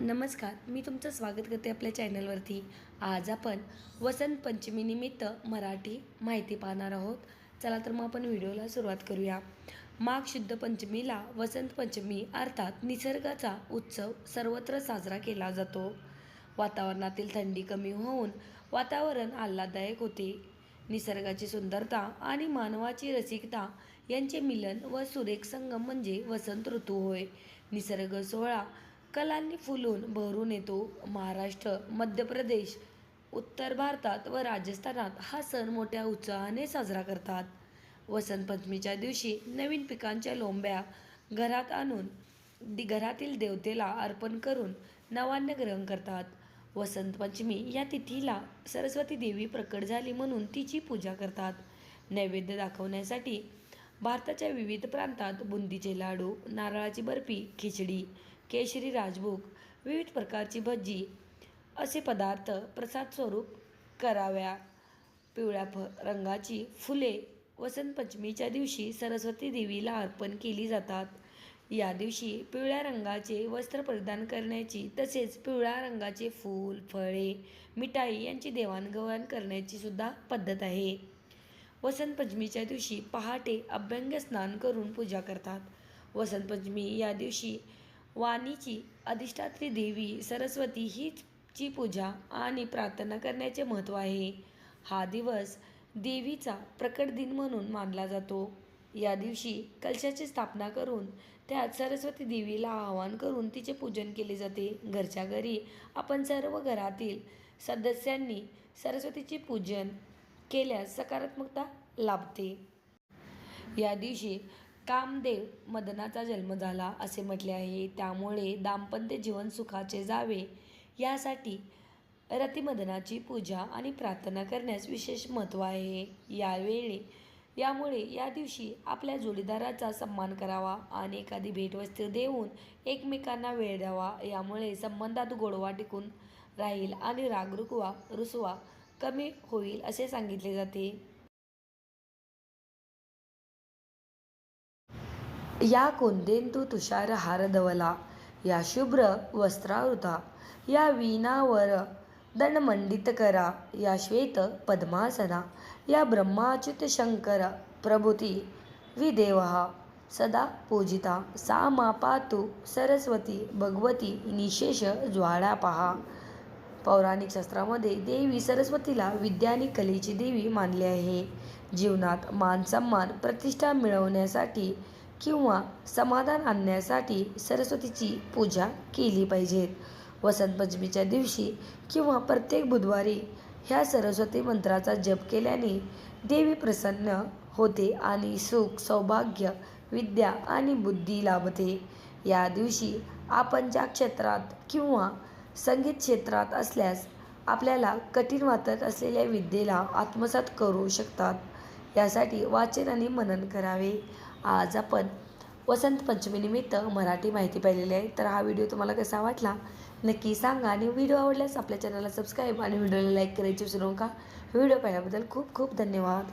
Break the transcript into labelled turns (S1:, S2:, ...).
S1: नमस्कार मी तुमचं स्वागत करते आपल्या चॅनलवरती. आज आपण वसंत पंचमीनिमित्त मराठी माहिती पाहणार आहोत. चला तर मग आपण व्हिडिओला सुरुवात करूया. माघ शुद्ध पंचमीला वसंत पंचमी अर्थात निसर्गाचा उत्सव सर्वत्र साजरा केला जातो. वातावरणातील थंडी कमी होऊन वातावरण आल्हाददायक होते. निसर्गाची सुंदरता आणि मानवाची रसिकता यांचे मिलन व सुरेख संगम म्हणजे वसंत ऋतू होय. निसर्ग सोहळा कलांनी फुलून भरून येतो महाराष्ट्र मध्य प्रदेश उत्तर भारतात व राजस्थानात हा सण मोठ्या उत्साहाने साजरा करतात. वसंत पंचमीच्या दिवशी नवीन पिकांच्या लोंब्या घरात आणून दि घरातील देवतेला अर्पण करून नवान्न ग्रहण करतात. वसंत पंचमी या तिथीला सरस्वती देवी प्रकट झाली म्हणून तिची पूजा करतात. नैवेद्य दाखवण्यासाठी भारताच्या विविध प्रांतात बुंदीचे लाडू नारळाची बर्फी खिचडी केशरी राजभोग विविध प्रकारची भजी असे पदार्थ प्रसाद स्वरूप कराव्या. पिवळ्या फ रंगाची फुले वसंत पंचमीच्या दिवशी सरस्वती देवीला अर्पण केली जातात. या दिवशी पिवळ्या रंगाचे वस्त्र परिधान करण्याची तसेच पिवळ्या रंगाचे फूल फळे मिठाई यांची देवाणघेवाण करण्याची सुद्धा पद्धत आहे. वसंत पंचमीच्या दिवशी पहाटे अभ्यंग स्नान करून पूजा करतात. वसंत पंचमी या दिवशी वाणीची अधिष्ठात्री देवी सरस्वती हीच ची पूजा आणि प्रार्थना करण्याचे महत्त्व आहे. हा दिवस देवीचा प्रकट दिन म्हणून मानला जातो. या दिवशी कलशाची स्थापना करून त्यात सरस्वती देवीला आवाहन करून तिचे पूजन केले जाते. घरच्या घरी आपण सर्व घरातील सदस्यांनी सरस्वतीचे पूजन केल्यास सकारात्मकता लाभते. या दिवशी कामदेव मदनाचा जन्म झाला असे म्हटले आहे. त्यामुळे दाम्पत्य जीवन सुखाचे जावे. यासाठी रतिमदनाची पूजा आणि प्रार्थना करण्यास विशेष महत्त्व आहे. यावेळी यामुळे या दिवशी आपल्या जोडीदाराचा सन्मान करावा आणि एखादी भेटवस्तू देऊन एकमेकांना वेळ द्यावा. यामुळे संबंधात गोडवा टिकून राहील आणि रागरुकवा रुसवा कमी होईल असे सांगितले जाते. या कोंदेंतू तुषार हारदवला या शुभ्र वस्त्रावृता या वीणावर दंडमंडित करा या श्वेत पद्मासना या ब्रह्माच्युत शंकर प्रभुती विदेवहा सदा पूजिता सा मा पातु सरस्वती भगवती निशेष ज्वाळा पहा. पौराणिक शास्त्रामध्ये देवी सरस्वतीला विद्यानी कलेची देवी मानली आहे. जीवनात मानसन्मान प्रतिष्ठा मिळवण्यासाठी किंवा समाधान आणण्यासाठी सरस्वतीची पूजा केली पाहिजेत वसंत पंचमीच्या दिवशी किंवा प्रत्येक बुधवारी ह्या सरस्वती मंत्राचा जप केल्याने देवी प्रसन्न होते आणि सुख सौभाग्य विद्या आणि बुद्धी लाभते. या दिवशी आपण ज्या क्षेत्रात किंवा संगीत क्षेत्रात असल्यास आपल्याला कठीण वाटत असलेल्या विद्येला आत्मसात करू शकतात. यासाठी वाचन आणि मनन करावे. आज आपण वसंत पंचमीनिमित्त मराठी माहिती पाहिलेली आहे. तर हा व्हिडिओ तुम्हाला कसा वाटला? नक्की सांगा आणि व्हिडिओ आवडल्यास आपल्या चॅनलला सबस्क्राईब आणि व्हिडिओला लाईक करायची विसरू नका. व्हिडिओ पाहिल्याबद्दल खूप खूप धन्यवाद.